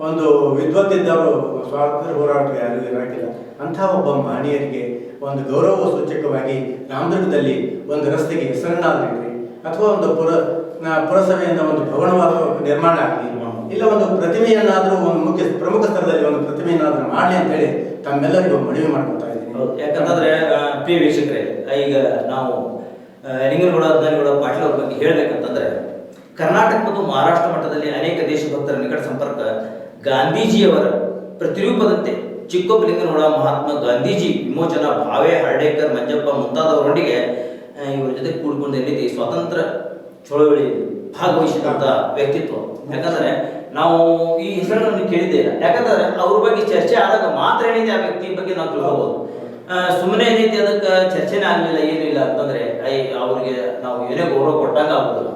ಒಂದು ವಿದ್ವತ್ತಿದ್ದವರು ಸ್ವಾತಂತ್ರ್ಯ ಹೋರಾಟ ಯಾರು ಇರಾಕಿಲ್ಲ ಅಂಥ ಒಬ್ಬ ಮಹನೀಯರಿಗೆ ಒಂದು ಗೌರವ ಸೂಚಕವಾಗಿ ರಾಮದುರ್ಗದಲ್ಲಿ ಒಂದು ರಸ್ತೆಗೆ ಹೆಸರನ್ನಾಗಲಿ ಅಥವಾ ಒಂದು ಪುರ ಪುರಸಭೆಯಿಂದ ಒಂದು ಭವನವಾದ ನಿರ್ಮಾಣ ಆಗಲಿ, ಇಲ್ಲ ಒಂದು ಪ್ರತಿಮೆಯನ್ನಾದರೂ ಒಂದು ಮುಖ್ಯ, ಪ್ರಮುಖ ಸ್ಥಳದಲ್ಲಿ ಒಂದು ಪ್ರತಿಮೆಯನ್ನಾದರೂ ಮಾಡಲಿ ಅಂತೇಳಿ ತಮ್ಮೆಲ್ಲರಿಗೂ ಮನವಿ ಮಾಡ್ಕೊತಾ ಯಾಕಂತಂದ್ರೆ ಪ್ರಿಯ ವೀಕ್ಷಕರೇ, ಈಗ ನಾವು ನಿಂಗನಗೌಡ ಅದ್ನಾನಿಗೌಡ ಪಾಟೀಲ್ ಅವ್ರ ಬಗ್ಗೆ ಹೇಳ್ಬೇಕಂತಂದ್ರೆ ಕರ್ನಾಟಕ ಮತ್ತು ಮಹಾರಾಷ್ಟ್ರ ಮಟ್ಟದಲ್ಲಿ ಅನೇಕ ದೇಶಭಕ್ತರ ನಿಕಟ ಸಂಪರ್ಕ ಗಾಂಧೀಜಿಯವರ ಪ್ರತಿರೂಪದಂತೆ ಚಿಕ್ಕೋಪಲಿಂಗನಗೌಡ ಮಹಾತ್ಮ ಗಾಂಧೀಜಿ, ವಿಮೋಚನ ಭಾವೆ, ಹರ್ಡೇಕರ್, ಮಂಜಪ್ಪ ಮುಂತಾದವರೊಂದಿಗೆ ಇವರ ಜೊತೆ ಕೂಡಿಕೊಂಡು ಏನೈತಿ ಸ್ವಾತಂತ್ರ್ಯ ಚಳವಳಿ ಭಾಗವಹಿಸಿದಂತ ವ್ಯಕ್ತಿತ್ವ. ಯಾಕಂದ್ರೆ, ನಾವು ಈ ಹೆಸರನ್ನು ಕೇಳಿದ್ದೇ ಇಲ್ಲ. ಯಾಕಂದ್ರೆ ಅವ್ರ ಬಗ್ಗೆ ಚರ್ಚೆ ಆದಾಗ ಮಾತ್ರ ಏನಿದೆ ಆ ವ್ಯಕ್ತಿ ಬಗ್ಗೆ ನಾವು ತಿಳ್ಕೋಬಹುದು ಸುಮ್ಮನೆ ಏನೈತಿ ಅದಕ್ಕೆ ಚರ್ಚೆನೇ ಆಗಲಿಲ್ಲ ಏನಿಲ್ಲ ಇಲ್ಲ ಅಂತಂದ್ರೆ ಐ ಅವ್ರಿಗೆ ನಾವು ಏನೇ ಗೌರವ ಕೊಟ್ಟಾಗ ಆಗುದಿಲ್ಲ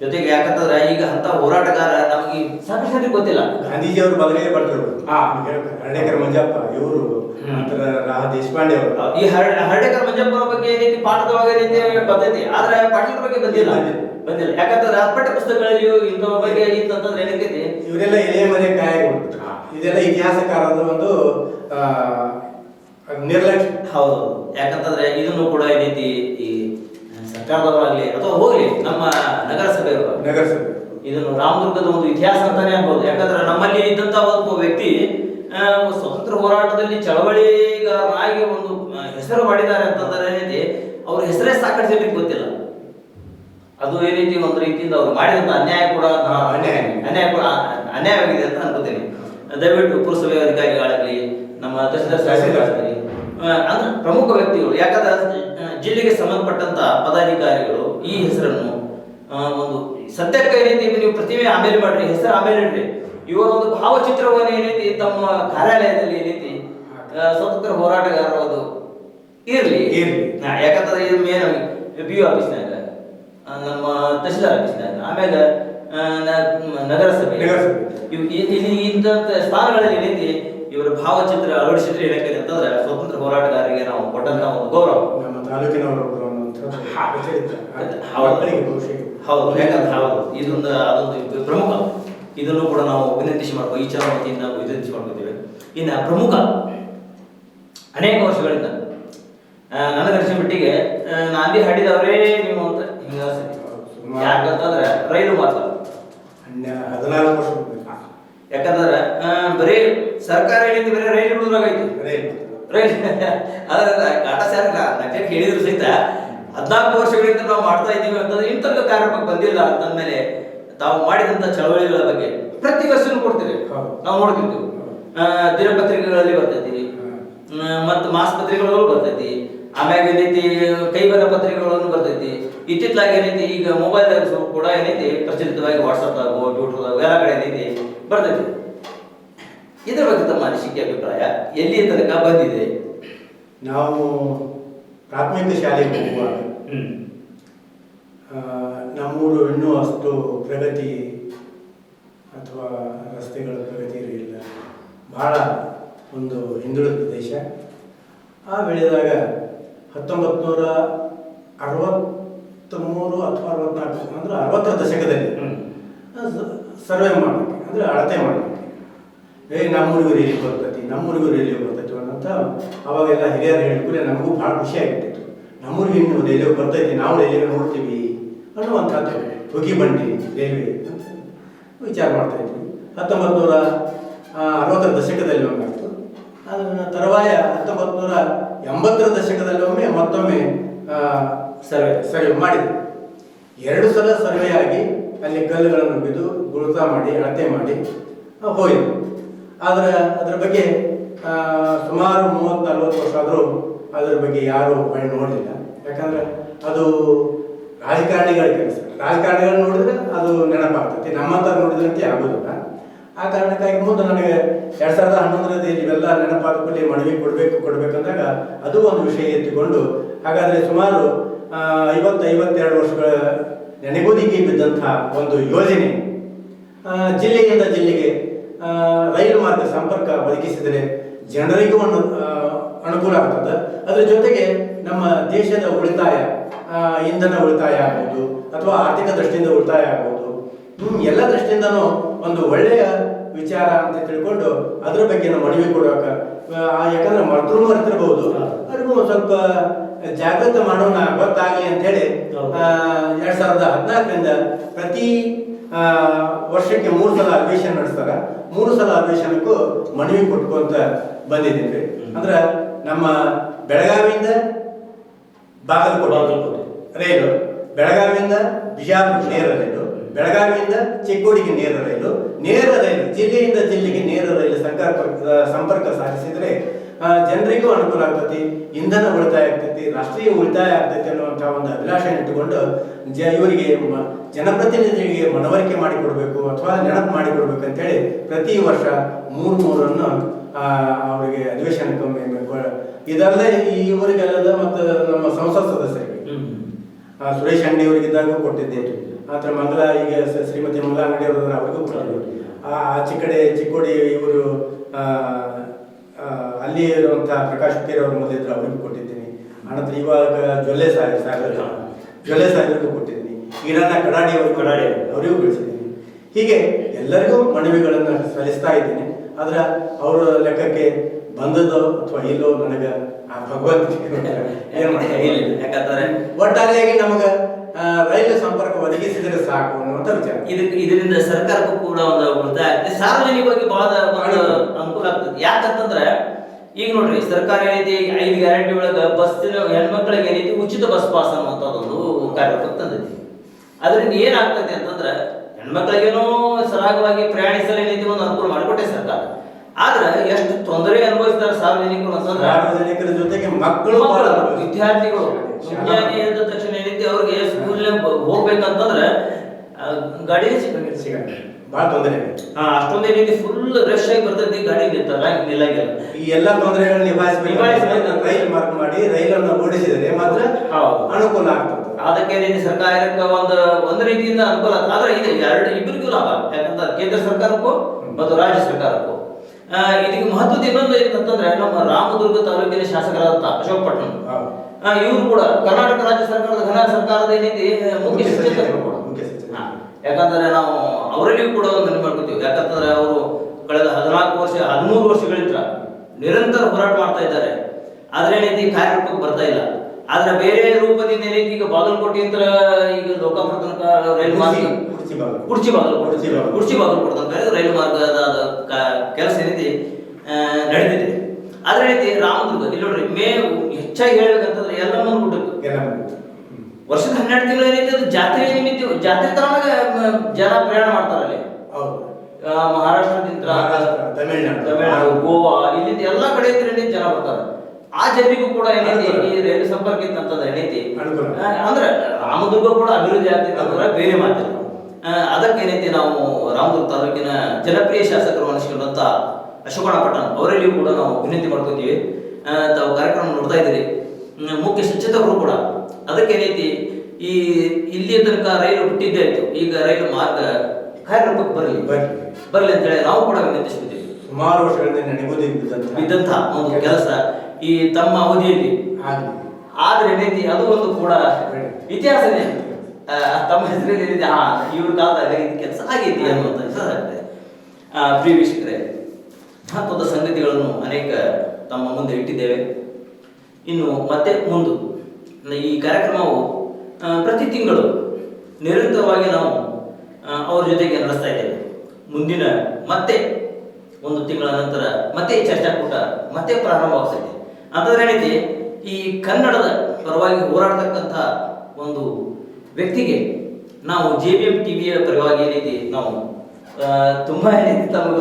ಜೊತೆಗೆ ಯಾಕಂತಂದ್ರೆ ಈಗ ಅಂತ ಹೋರಾಟಗಾರ ನಮಗೆ ಸಾಕಷ್ಟು ಗೊತ್ತಿಲ್ಲ. ಗಾಂಧೀಜಿ ಅವರು ಬದಲಿಗೆ ಬರ್ತಿರು ಹರಡೇಕರ್ ಮಂಜಪ್ಪ ಇವರು ದೇಶಪಾಂಡೆ ಅವರು. ಈ ಹರ ಹರಡೇಕರ್ ಮಂಜಪ್ಪ ಬಗ್ಗೆ ಏನೈತಿ ಪಾಠದೊಳಗೆ ಏನೈತಿ ಪದ್ಧತಿ ಆದ್ರೆ ಪಾಟೀಲ್ ಬಗ್ಗೆ ಬಂದಿಲ್ಲ. ಬಂದಿಲ್ಲ. ಯಾಕಂತಂದ್ರೆ ಪಠ್ಯ ಪುಸ್ತಕಗಳಲ್ಲಿಯೂ ಇಂಥ ಬಗ್ಗೆ ಇತ್ತಂತಂದ್ರೆ ಏನಕ್ಕೈತಿ ಇವರೆಲ್ಲ ಎಲೆ ಮನೆ ಕಾಯಿ ಇದೆಲ್ಲ ಇತಿಹಾಸಕಾರದ ಒಂದು ನಿರ್ಲಕ್ಷ್ಯ. ಹೌದು. ಯಾಕಂತಂದ್ರೆ ಇದನ್ನು ಕೂಡ ಏನೈತಿ ಈ ಸರ್ಕಾರದವರಾಗ್ಲಿ ಅಥವಾ ಹೋಗ್ಲಿ ನಮ್ಮ ನಗರಸಭೆ ನಗರಸಭೆ. ಇದನ್ನು ರಾಮದುರ್ಗದ ಒಂದು ಇತಿಹಾಸ ಅಂತಾನೆ ಅನ್ಬೋದು ಯಾಕಂದ್ರೆ ನಮ್ಮಲ್ಲಿ ಇದ್ದಂತ ಒಬ್ಬ ವ್ಯಕ್ತಿ ಸ್ವತಂತ್ರ ಹೋರಾಟದಲ್ಲಿ ಚಳವಳಿಗಾರರಾಗಿ ಒಂದು ಹೆಸರು ಮಾಡಿದ್ದಾರೆ ಅಂತಂದ್ರೆ ಏನೈತಿ ಅವ್ರ ಹೆಸರೇ ಸಾಕಷ್ಟು ಗೊತ್ತಿಲ್ಲ. ಅದು ಏನೈತಿ ರೀತಿ ಒಂದು ರೀತಿಯಿಂದ ಅವ್ರು ಮಾಡಿದಂತ ಅನ್ಯಾಯ ಕೂಡ ಅನ್ಯಾಯ. ಅನ್ಯಾಯ ಕೂಡ ಅನ್ಯಾಯವಾಗಿದೆ ಅಂತ ಅನ್ಕೋತೀನಿ. ದಯವಿಟ್ಟು ಪುರಸಭೆ ಅಧಿಕಾರಿಗಳಾಗಲಿ ನಮ್ಮ ತಹಸೀಲ್ದಾರ್ ತಹಸೀಲ್ದಾರ್ ಅಂದ್ರೆ ಪ್ರಮುಖ ವ್ಯಕ್ತಿಗಳು ಯಾಕಂದ್ರೆ ಜಿಲ್ಲೆಗೆ ಸಂಬಂಧಪಟ್ಟಂತ ಪದಾಧಿಕಾರಿಗಳು ಈ ಹೆಸರನ್ನು ಒಂದು ಸದ್ಯಕ್ಕೆ ಏನೈತಿ ರೀತಿ ನೀವು ಪ್ರತಿಮೆ ಆಮೇಲೆ ಮಾಡ್ರಿ ಹೆಸರು ಆಮೇಲೆ ಇಡ್ರಿ ಇವರ ಒಂದು ಭಾವಚಿತ್ರವನ್ನು ಏನೈತಿ ತಮ್ಮ ಕಾರ್ಯಾಲಯದಲ್ಲಿ ಏನೈತಿ ರೀತಿ ಸ್ವತಂತ್ರ ಹೋರಾಟಗಾರರು ಅದು ಇರ್ಲಿ ಇರ್ಲಿ. ಯಾಕಂತಂದ್ರೆ ಇದು ಮೇನ್ ಬಿ ಆಫೀಸ್ನಾಗ ನಮ್ಮ ತಹಸೀಲ್ದಾರ್ ಆಫೀಸ್ನಾಗ ಆಮೇಲೆ ನಗರಸಭೆ ನಗರಸಭೆ. ಇಲ್ಲಿ ಇಂಥ ಸ್ಥಾನಗಳಲ್ಲಿ ಏನೈತಿ ಇವರ ಭಾವಚಿತ್ರ ಅಳವಡಿಸಿದ್ರೆ ಏನಾಗ್ತದೆ ಅಂತಂದ್ರೆ ಸ್ವತಂತ್ರ ಹೋರಾಟಗಾರರಿಗೆ ನಾವು ಕೊಟ್ಟಂತ ಒಂದು ಗೌರವ. ನಮ್ಮ ಹೌದು. ಯಾಕಂದ್ರೆ ಹೌದು ಇದೊಂದು ಅದೊಂದು ಪ್ರಮುಖ. ಇದನ್ನು ಕೂಡ ನಾವು ವಿನಂತಿಸಿ ಮಾಡ್ಕೋ ಈ ಚಾನಲ್ ವತಿಯಿಂದ ನಾವು ವಿನಂತಿಸಿ ಮಾಡ್ಕೋತೀವಿ. ಇನ್ನು ಪ್ರಮುಖ ಅನೇಕ ವರ್ಷಗಳಿಂದ ಆ, ನನಗನ್ಸಿದ ಮಟ್ಟಿಗೆ ನಾಂದಿ ಹಾಡಿದವರೇ ನೀವು ಅಂತ ಹಿಂಗ. ಯಾಕಂತಂದ್ರೆ ರೈಲು ಮಾತ್ರ ಹನ್ನೆ- ಹದಿನಾಲ್ಕು ವರ್ಷ ಯಾಕಂದ್ರೆ ಬರೀ ಸರ್ಕಾರ ಹೇಳಿದ್ದು ಬೇರೆ ರೈಲ್ ಬಿಡುದ್ರಾಗೈತಿ ರೈಲ್ ರೈಟ್ ಅದ್ರ ಕಾಟ ಸ್ಯಾರ ನಕ್ಕೆ ಹೇಳಿದ್ರು ಸಹಿತ ಹದಿನಾಲ್ಕು ವರ್ಷಗಳಿಂದ ನಾವು ಮಾಡ್ತಾ ಇದ್ದೀವಿ ಅಂತಂದ್ರೆ ಇಂಥದ್ದು ಕಾರ್ಯಕ್ರಮಕ್ಕೆ ಬಂದಿಲ್ಲ ಅಂತಂದ್ಮೇಲೆ ತಾವು ಮಾಡಿದಂತ ಚಳವಳಿಗಳ ಬಗ್ಗೆ ಪ್ರತಿ ವರ್ಷನೂ ಕೊಡ್ತೀವಿ. ನಾವು ನೋಡ್ತಿರ್ತೀವಿ ದಿನಪತ್ರಿಕೆಗಳಲ್ಲಿ ಬರ್ತೈತಿ ಮತ್ತು ಮಾಸ್ಪತ್ರಿಕೆಗಳಲ್ಲೂ ಬರ್ತೈತಿ ಆಮ್ಯಾಗ ಏನೈತಿ ಕೈಬರ ಪತ್ರಿಕೆಗಳನ್ನು ಬರ್ತೈತಿ ಇತ್ತಿತ್ತಲಾಗಿ ಏನೈತಿ ಈಗ ಮೊಬೈಲ್ ಕೂಡ ಏನೈತಿ ಪ್ರಚಲಿತವಾಗಿ ವಾಟ್ಸಪ್ದಾಗೋ ಟ್ವಿಟರ್ದಾಗೋ ಎಲ್ಲ ಕಡೆ ಏನೈತಿ ಬರ್ತೈತಿ ಇದ್ರ ಬಗ್ಗೆ ತಮ್ಮ ಅನಿಸಿಕೆ ಅಭಿಪ್ರಾಯ? ಎಲ್ಲಿಯ ತನಕ ಬಂದಿದೆ? ನಾವು ಪ್ರಾಥಮಿಕ ಶಾಲೆಗೆ ಹೋಗುವಾಗ ನಮ್ಮೂರು ಇನ್ನೂ ಅಷ್ಟು ಪ್ರಗತಿ ಅಥವಾ ರಸ್ತೆಗಳ ಪ್ರಗತಿ ಇರಲಿಲ್ಲ. ಬಹಳ ಒಂದು ಹಿಂದುಳಿದ ಪ್ರದೇಶ. ಆ ಬೆಳೆದಾಗ ಹತ್ತೊಂಬತ್ತು ನೂರ ಅರವತ್ತ್ಮೂರು ಅಥವಾ ಅರವತ್ನಾಲ್ಕು ಅಂದ್ರೆ ಅರವತ್ತರ ದಶಕದಲ್ಲಿ ಸರ್ವೆ ಮಾಡಲಿಕ್ಕೆ ಅಂದರೆ ಅಳತೆ ಮಾಡಲಿಕ್ಕೆ ಏ ನಮ್ಮೂರಿಗೂ ರೇಲಿ ಬರ್ತೈತಿ? ನಮ್ಮೂರಿಗೂ ರೇಲಿ ಬರ್ತೈತಿ ಅನ್ನೋಂಥ ಅವಾಗೆಲ್ಲ ಹಿರಿಯರು ಹೇಳಿದ್ರೆ ನಮಗೂ ಭಾಳ ಖುಷಿ ಆಗಿಬಿಟ್ಟಿತ್ತು ನಮ್ಮೂರಿಗೆ ಇನ್ನು ರೈಲ್ವೆ ಬರ್ತೈತಿ? ನಾವು ರೈಲ್ವೆ ನೋಡ್ತೀವಿ? ಅನ್ನುವಂಥದ್ದು ಹೊಗಿ ಬಂಡಿ ರೈಲ್ವೆ ಅಂತ ವಿಚಾರ ಮಾಡ್ತಾ ಇದ್ವಿ. ಹತ್ತೊಂಬತ್ತು ನೂರ ಅರವತ್ತರ ದಶಕದಲ್ಲಿ ಒಮ್ಮೆ ಆಯಿತು. ಅದನ್ನು ತರುವಾಯ ಹತ್ತೊಂಬತ್ತು ನೂರ ಎಂಬತ್ತರ ದಶಕದಲ್ಲಿ ಒಮ್ಮೆ ಮತ್ತೊಮ್ಮೆ ಸರ್ವೆ ಸರ್ವೆ ಮಾಡಿದ್ವಿ ಎರಡು ಸಲ ಸರ್ವೆ ಆಗಿ ಅಲ್ಲಿ ಕಲ್ಲುಗಳನ್ನು ಬಿದ್ದು ಗುರುತ ಮಾಡಿ, ಅಳತೆ ಮಾಡಿ ಹೋಯಿತು ಆದರೆ ಅದ್ರ ಬಗ್ಗೆ ಸುಮಾರು ಮೂವತ್ತು ನಲ್ವತ್ತು ವರ್ಷ ಆದರೂ ಅದರ ಬಗ್ಗೆ ಯಾರು ಹೊಳ್ಳಿ ನೋಡಲಿಲ್ಲ. ಯಾಕಂದ್ರೆ ಅದು ರಾಜಕಾರಣಿಗಳ ಕೆಲಸ. ರಾಜಕಾರಣಿಗಳನ್ನ ನೋಡಿದ್ರೆ ಅದು ನೆನಪಾಗ್ತದೆ. ನಮ್ಮ ಥರ ನೋಡಿದ್ರಂತೆ ಆಗೋದಿಲ್ಲ. ಆ ಕಾರಣಕ್ಕಾಗಿ ಮುಂದೆ ನನಗೆ ಎರಡ್ ಸಾವಿರದ ಹನ್ನೊಂದರಲ್ಲಿ ಇವೆಲ್ಲ ನೆನಪಾದ ಕೂಡಲೇ ಮನವಿ ಕೊಡಬೇಕು ಕೊಡಬೇಕಂದಾಗ ಅದು ಒಂದು ವಿಷಯ ಎತ್ತಿಕೊಂಡು ಹಾಗಾದ್ರೆ ಸುಮಾರು ಆ, ಐವತ್ತು ಐವತ್ತೆರಡು ವರ್ಷಗಳ ನೆನೆಗುದಿಗೆ ಬಿದ್ದಂತಹ ಒಂದು ಯೋಜನೆ ಜಿಲ್ಲೆಯಿಂದ ಜಿಲ್ಲೆಗೆ ರೈಲು ಮಾರ್ಗ ಸಂಪರ್ಕ ಒದಗಿಸಿದರೆ ಜನರಿಗೂ ಅನು ಅನುಕೂಲ ಆಗ್ತದೆ ಅದರ ಜೊತೆಗೆ ನಮ್ಮ ದೇಶದ ಉಳಿತಾಯ ಇಂಧನ ಉಳಿತಾಯ ಆಗ್ಬೋದು, ಅಥವಾ ಆರ್ಥಿಕ ದೃಷ್ಟಿಯಿಂದ ಉಳಿತಾಯ ಆಗ್ಬೋದು ಎಲ್ಲ ದೃಷ್ಟಿಯಿಂದನೂ ಒಂದು ಒಳ್ಳೆಯ ವಿಚಾರ ಅಂತ ತಿಳ್ಕೊಂಡು ಅದ್ರ ಬಗ್ಗೆ ನಾವು ಮನವಿ ಕೊಡುವಾಗ ಯಾಕಂದ್ರೆ ಮರ್ತರು ಮರ್ತಿರ್ಬೋದು ಅವ್ರಿಗೂ ಸ್ವಲ್ಪ ಜಾಗೃತ ಮಾಡೋಣ, ಗೊತ್ತಾಗಲಿ ಅಂತ ಹೇಳಿ ಹೌದು. ಎರಡ್ ಸಾವಿರದ ಹದಿನಾಲ್ಕರಿಂದ ಪ್ರತಿ ವರ್ಷಕ್ಕೆ ಮೂರು ಸಲ ಅಧಿವೇಶನ ನಡೆಸ್ತಾರೆ ಮೂರು ಸಲ ಅಧಿವೇಶನಕ್ಕೂ ಮನವಿ ಕೊಟ್ಕೊಂತ ಬಂದಿದ್ದೀವಿ ಅಂದ್ರೆ ನಮ್ಮ ಬೆಳಗಾವಿಯಿಂದ ಬಾಗಲಕೋಟೆ. ರೈಲು ಬೆಳಗಾವಿಯಿಂದ ಬಿಜಾಪುರ ನೇರ ರೈಲು, ಬೆಳಗಾವಿಯಿಂದ ಚಿಕ್ಕೋಡಿಗೆ ನೇರ ರೈಲು ನೇರ ರೈಲು, ಜಿಲ್ಲೆಯಿಂದ ಜಿಲ್ಲೆಗೆ ನೇರ ರೈಲು ಸಂಪರ್ಕ ಸಂಪರ್ಕ ಸಾಧಿಸಿದ್ರೆ ಜನರಿಗೂ ಅನುಕೂಲ ಆಗ್ತೈತಿ ಇಂಧನ ಉಳಿತಾಯ ಆಗ್ತೈತಿ ರಾಷ್ಟ್ರೀಯ ಉಳಿತಾಯ ಆಗ್ತೈತಿ ಅನ್ನುವಂಥ ಒಂದು ಅಭಿಲಾಷೆ ಇಟ್ಟುಕೊಂಡು ಜ ಇವರಿಗೆ ಜನಪ್ರತಿನಿಧಿಗಳಿಗೆ ಮನವರಿಕೆ ಮಾಡಿಕೊಡ್ಬೇಕು ಅಥವಾ ನೆನಪು ಮಾಡಿಕೊಡ್ಬೇಕು ಅಂತೇಳಿ ಪ್ರತಿ ವರ್ಷ ಮೂರು ಮೂರನ್ನು ಆ, ಅವರಿಗೆ ಅಧಿವೇಶನಕ್ಕೊಮ್ಮೆ ಇದಲ್ಲದೆ ಈ ಇವರಿಗೆಲ್ಲ ಮತ್ತು ನಮ್ಮ ಸಂಸತ್ ಸದಸ್ಯರಿಗೆ ಆ, ಸುರೇಶ್ ಅಂಗಡಿ ಅವರಿಗಿದ್ದಾಗ ಕೊಟ್ಟಿದ್ದೆ. ಆತರ ಮಂಗಲ ಈಗ ಶ್ರೀಮತಿ ಮಂಗಲ ಅಂಗಡಿ ಅವರು ಅವರಿಗೂ ಕೊಟ್ಟಿದ್ದೆ. ಆ ಆಚೆ ಕಡೆ ಚಿಕ್ಕೋಡಿ ಇವರು ಅಲ್ಲಿ ಇರುವಂತಹ ಪ್ರಕಾಶ್ ಕೇರಿ ಅವ್ರ ಮೊದಲಿದ್ರು ಅವ್ರಿಗೆ ಕೊಟ್ಟಿದ್ದೀನಿ. ಆನಂತರ ಇವಾಗ ಜೊಲ್ಲೆ ಸಾಹೇಬ್ ಸಾಗರ್ ಜೊಲ್ಲೆ ಸಾಹೇಬ್ರಿಗೂ ಕೊಟ್ಟಿದ್ದೀನಿ. ಈರಣ್ಣ ಕಡಾಡಿ ಅವರು ಕಡಾಡಿ. ಅವರಿಗೂ ಬೆಳೆಸಿದ್ದೀನಿ ಹೀಗೆ ಎಲ್ಲರಿಗೂ ಮನವಿಗಳನ್ನು ಸಲ್ಲಿಸ್ತಾ ಇದ್ದೀನಿ. ಆದ್ರೆ ಅವರ ಲೆಕ್ಕಕ್ಕೆ ಬಂದದ್ದು ಅಥವಾ ಇಲ್ಲೋ ನನಗೆ ಆ ಭಗವಂತ ಏನು ಮಾಡ್ತಾರೆ ಒಟ್ಟಾರೆಯಾಗಿ ನಮಗೆ ರೈಲು ಸಂಪರ್ಕ ಒದಗಿಸಿದರೆ ವಿಚಾರ ಇದರಿಂದ ಸರ್ಕಾರಕ್ಕೂ ಕೂಡ ಒಂದು ಉಳಿತಾಯ ಆಗ್ತದೆ ಸಾರ್ವಜನಿಕವಾಗಿ ಬಹಳ ಅನುಕೂಲ ಆಗ್ತದೆ. ಯಾಕಂತಂದ್ರೆ ಈಗ ನೋಡ್ರಿ ಸರ್ಕಾರ ಏನೈತಿ ಐದು ಗ್ಯಾರಂಟಿ ಒಳಗ ಬಸ್ಸಿನ ಹೆಣ್ಮಕ್ಳಿಗೆ ಏನೈತಿ ಉಚಿತ ಬಸ್ ಪಾಸ್ ಅನ್ನುವಂಥದ್ದೊಂದು ಕಾರ್ಯಕ್ರಮ ತಂದೈತಿ ಅದರಿಂದ ಏನಾಗ್ತೈತಿ ಅಂತಂದ್ರೆ ಹೆಣ್ಮಕ್ಳಿಗೇನೋ ಸರಾಗವಾಗಿ ಪ್ರಯಾಣಿಸಲು ಏನೈತಿ ಒಂದು ಅನುಕೂಲ ಮಾಡಿಕೊಟ್ಟೆ ಸರ್ಕಾರ. ಆದ್ರೆ ಎಷ್ಟು ತೊಂದರೆ ಅನುಭವಿಸ್ತಾರೆ ಸಾರ್ವಜನಿಕರು ಅಂತಂದ್ರೆ ಸಾರ್ವಜನಿಕರ ಜೊತೆಗೆ ಮಕ್ಕಳು ವಿದ್ಯಾರ್ಥಿಗಳು ವಿದ್ಯಾರ್ಥಿ ಅಂದ ತಕ್ಷಣ ಏನೈತಿ ಅವ್ರಿಗೆ ಸ್ಕೂಲ್ ಹೋಗ್ಬೇಕಂತಂದ್ರೆ ಗಾಡಿ ಸಿಗಂಗಿಲ್ಲ ಸಿಗಲ್ಲ. ಬಹಳ ತೊಂದರೆ. ಹಾ ಅಷ್ಟೊಂದು ಏನೈತಿ ಫುಲ್ ರಶ್ ಆಗಿ ಬರ್ತೈತಿ ಗಾಡಿ ನಿಂತಲ್ಲ ನಿಲ್ಲಂಗಿಲ್ಲ ಈ ಎಲ್ಲ ತೊಂದರೆಗಳನ್ನ ನಿಭಾಯಿಸಬೇಕು. ರೈಲು ಮಾರ್ಕ್ ಮಾಡಿ ರೈಲನ್ನು ಓಡಿಸಿದರೆ ಮಾತ್ರ. ಅನುಕೂಲ ಆಗ್ತದೆ ಅದಕ್ಕೆ ಏನೈತಿ ಸರ್ಕಾರಕ್ಕೆ ಒಂದು ಒಂದು ರೀತಿಯಿಂದ ಅನುಕೂಲ. ಆದ್ರೆ ಇದೆ ಎರಡು ಇಬ್ಬರಿಗೂ ಲಾಭ ಯಾಕಂದ್ರೆ ಕೇಂದ್ರ ಸರ್ಕಾರಕ್ಕೂ ಮತ್ತು ರಾಜ್ಯ ಸರ್ಕಾರಕ್ಕೂ ಇದಕ್ಕೆ ಮಹತ್ವದ ಇನ್ನೊಂದು ಏನಂತಂದ್ರೆ ನಮ್ಮ ರಾಮದುರ್ಗ ತಾಲೂಕಿನ ಶಾಸಕರಾದಂತ ಅಶೋಕ್ ಪಟ್ನಂ. ಇವರು ಕೂಡ ಕರ್ನಾಟಕ ರಾಜ್ಯ ಸರ್ಕಾರದ ಘನ ಸರ್ಕಾರದ ಏನೈತಿ ಮುಖ್ಯ ಮುಖ್ಯ ಸಚೇತಕರು ಕೂಡ. ಯಾಕಂದ್ರೆ ನಾವು ಅವರಲ್ಲಿಯೂ ಕೂಡ ಒಂದು ನೆನಪು ಮಾಡ್ಕೊತೀವಿ. ಯಾಕಂತಂದ್ರೆ ಅವರು ಕಳೆದ ಹದಿನಾಲ್ಕು ವರ್ಷ ಹದಿಮೂರು ವರ್ಷಗಳಿಂದ ನಿರಂತರ ಹೋರಾಟ ಮಾಡ್ತಾ ಇದ್ದಾರೆ. ಆದರೆ ಏನೈತಿ ಕಾರ್ಯರೂಪಕ್ಕೆ ಬರ್ತಾ ಇಲ್ಲ. ಆದ್ರೆ ಬೇರೆ ರೂಪದಿಂದ ಏನೈತಿ ಈಗ ಬಾಗಲಕೋಟೆಯಿಂದ ಈಗ ಲೋಕಾಪುರ ತನಕ ರೈಲು ಮಾರ್ಗ ಕುರ್ಚಿ- ಬಾಗಲಕೋಟೆ. ಕುರ್ಚಿ ಬಾಗಲಕೋಟೆ. ತನಕ ರೈಲು ಮಾರ್ಗದ ಕೆಲಸ ಏನೈತಿ ನಡೆದಿದೆ ಆದ್ರೆ ಏನೈತಿ ರಾಮದುರ್ಗ ಇಲ್ಲಿ ನೋಡ್ರಿ ಮೇ ಹೆಚ್ಚಾಗಿ ಹೇಳ್ಬೇಕಂತಂದ್ರೆ ಎಲ್ಲಮ್ಮನ ಗುಡ್ಡಕ್ಕೆ. ವರ್ಷದ ಹನ್ನೆರಡು ತಿಂಗಳ ಏನೈತಿ? ಅದು ಜಾತ್ರೆ ನಿಮಿತ್ತ ಜಾತ್ರೆ ತರನಾಗ ಮ- ಜನ ಪ್ರಯಾಣ ಮಾಡ್ತಾರೆ ಅಲ್ಲಿ. ಹೌದು. ಮಹಾರಾಷ್ಟ್ರದಿಂದ ಮಹಾರಾಷ್ಟ್ರ, ತಮಿಳ್ನಾಡು. ತಮಿಳ್ನಾಡು ಗೋವಾ ಇಲ್ಲಿಂದ ಎಲ್ಲಾ ಕಡೆ ಇದ್ರೆ ಜನ ಬರ್ತಾರೆ. ಆ ಜನರಿಗೂ ಕೂಡ ಏನೈತಿ? ಈ ರೈಲು ಸಂಪರ್ಕ ಇತ್ತಂತಂದ್ರೆ ಏನೈತಿ. ಅಂದ್ರೆ ರಾಮದುರ್ಗ ಕೂಡ ಅಭಿವೃದ್ಧಿ ಆಗ್ತಿತ್ತು ಅಂದ್ರೆ ಬೇರೆ ಮಾತಿಲ್ಲ. ಆ, ಅದಕ್ಕೆ ಏನೈತಿ ನಾವು ರಾಮದುರ್ಗ ತಾಲೂಕಿನ ಜನಪ್ರಿಯ ಶಾಸಕರು ಅನಿಸ್ಕೊಂಡಂತ ಅಶೋಕಣ ಪಟ್ಟಣ ಅವರಲ್ಲಿಯೂ ಕೂಡ ನಾವು ವಿನಂತಿ ಮಾಡ್ಕೋತೀವಿ. ತಾವು ಕಾರ್ಯಕ್ರಮ ನೋಡ್ತಾ ಇದ್ದೀರಿ. ಮುಖ್ಯ ಸಚೇತಕರು ಕೂಡ. ಅದಕ್ಕೆ ಏನೈತಿ ಈ ಇಲ್ಲಿಯ ತನಕ ರೈಲು ಹುಟ್ಟಿದ್ದೆ ಆಯ್ತು. ಈಗ ರೈಲು ಮಾರ್ಗ ಕಾರ್ಯರೂಪಕ್ಕೆ ಬರಲಿ. ಬರ್ಲಿ. ಬರಲಿ ಅಂತ ಹೇಳಿ ನಾವು ಕೂಡ ವಿನಂತಿಸ್ಬಿದ್ದೀವಿ ಸುಮಾರು ವರ್ಷಗಳಿಂದ ನೆನೆಗುದಿ ಬಿದ್ದಂತಹ ಒಂದು ಕೆಲಸ. ಈ ತಮ್ಮ ಅವಧಿಯಲ್ಲಿ. ಆದ್ರೆ ಏನೈತಿ ಅದು ಒಂದು ಕೂಡ ಇತಿಹಾಸನೇ. ತಮ್ಮ ಹೆಸರಲ್ಲಿ ಏನಿದೆ? ಹಾ ಇವ್ರ ಕಾಲದಾಗ ಇದು ಕೆಲಸ ಆಗೈತಿ ಅನ್ನುವಂಥ ಹೆಸರಾಗ್ತದೆ ಪ್ರಿಯ ವೀಕ್ಷಕರೇ ಮಹತ್ವದ ಸಂಗತಿಗಳನ್ನು ಅನೇಕ ತಮ್ಮ ಮುಂದೆ ಇಟ್ಟಿದ್ದೇವೆ. ಇನ್ನು ಮತ್ತೆ ಮುಂದು. ಈ ಕಾರ್ಯಕ್ರಮವು ಪ್ರತಿ ತಿಂಗಳು ನಿರಂತರವಾಗಿ ನಾವು ಅವ್ರ ಜೊತೆಗೆ ನಡೆಸ್ತಾ ಇದ್ದೇವೆ. ಮುಂದಿನ ಮತ್ತೆ ಒಂದು ತಿಂಗಳ ನಂತರ ಮತ್ತೆ ಚರ್ಚಾಕೂಟ ಮತ್ತೆ ಪ್ರಾರಂಭವಾಗ್ತದೆ ಅಂತಂದ್ರೆ ಏನೈತಿ ಈ ಕನ್ನಡದ ಪರವಾಗಿ ಹೋರಾಡ್ತಕ್ಕಂಥ ಒಂದು ವ್ಯಕ್ತಿಗೆ ನಾವು ಜೆ ಬಿ ಎಂ ಟಿವಿಯ ಪರವಾಗಿ ಏನೈತಿ ನಾವು ತುಂಬ ಏನೈತಿ ತಮಗೆ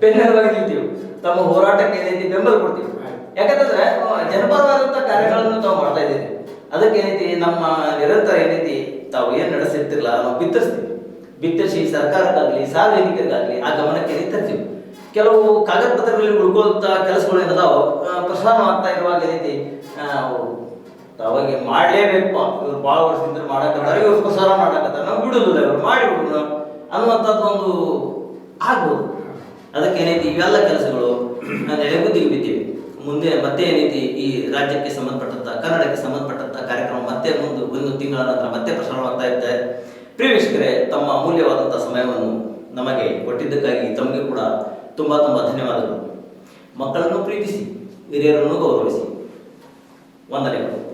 ಬೆನ್ನೆಲುಬಾಗಿ ನಿಲ್ತೀವಿ ತಮ್ಮ ಹೋರಾಟಕ್ಕೆ ಏನೈತಿ ಬೆಂಬಲ ಕೊಡ್ತೀವಿ ಯಾಕಂತಂದ್ರೆ ಜನಪರವಾದಂತ ಕಾರ್ಯಗಳನ್ನು ತಾವು ಮಾಡ್ತಾ ಇದ್ದೀವಿ ಅದಕ್ಕೆ ಏನೈತಿ ನಮ್ಮ ನಿರಂತರ ಏನೈತಿ ತಾವು ಏನ್ ನಡೆಸಿರ್ತಿರಲ್ಲ ನಾವು ಬಿತ್ತರಿಸ್ತೀವಿ. ಬಿತ್ತರಿಸಿ ಸರ್ಕಾರಕ್ಕಾಗ್ಲಿ, ಸಾರ್ವಜನಿಕರಿಗಾಗ್ಲಿ ಆ ಗಮನಕ್ಕೆ ತರ್ತೀವಿ? ಕೆಲವು ಕಾಗದ ಪತ್ರಗಳಲ್ಲಿ ಉಳ್ಕೊಳ್ತಾ ಕೆಲಸಗಳು ಏನದಾವ ಪ್ರಸಾರ ಆಗ್ತಾ ಇರುವಾಗ ಏನೈತಿ ಅವಾಗ ಮಾಡ್ಲೇಬೇಕು. ಇವ್ರು ಭಾಳ ವರ್ಷದಿಂದ ಮಾಡಕತ್ತಾರೆ, ಇವ್ರು ಪ್ರಸಾರ ಮಾಡಕತ್ತಾರೆ, ನಾವು ಬಿಡುದಿಲ್ಲ, ಇವ್ರು ಮಾಡಿ ಬಿಡುದು ಅನ್ನುವಂಥದ್ದು ಒಂದು ಆಗ್ಬೋದು. ಅದಕ್ಕೆ ಏನೈತಿ ಇವೆಲ್ಲ ಕೆಲಸಗಳು ನೆಲೆಗುದಿಗೆ ಬಿದ್ದೀವಿ ಮುಂದೆ ಮತ್ತೆ ಏನೈತಿ? ಈ ರಾಜ್ಯಕ್ಕೆ ಸಂಬಂಧಪಟ್ಟಂತ, ಕನ್ನಡಕ್ಕೆ ಸಂಬಂಧಪಟ್ಟಂತ ಕಾರ್ಯಕ್ರಮ ಮತ್ತೆ ಮುಂದೆ, ಒಂದು ತಿಂಗಳ ನಂತರ ಮತ್ತೆ ಪ್ರಸಾರವಾಗ್ತಾ ಇದ್ದೆ ಪ್ರಿಯ ತಮ್ಮ ಅಮೂಲ್ಯವಾದಂಥ ಸಮಯವನ್ನು ನಮಗೆ ಕೊಟ್ಟಿದ್ದಕ್ಕಾಗಿ ತಮಗೆ ಕೂಡ ತುಂಬಾ ತುಂಬಾ ಧನ್ಯವಾದಗಳು. ಮಕ್ಕಳನ್ನು ಪ್ರೀತಿಸಿ, ಹಿರಿಯರನ್ನು ಗೌರವಿಸಿ. ವಂದನೆಗಳು.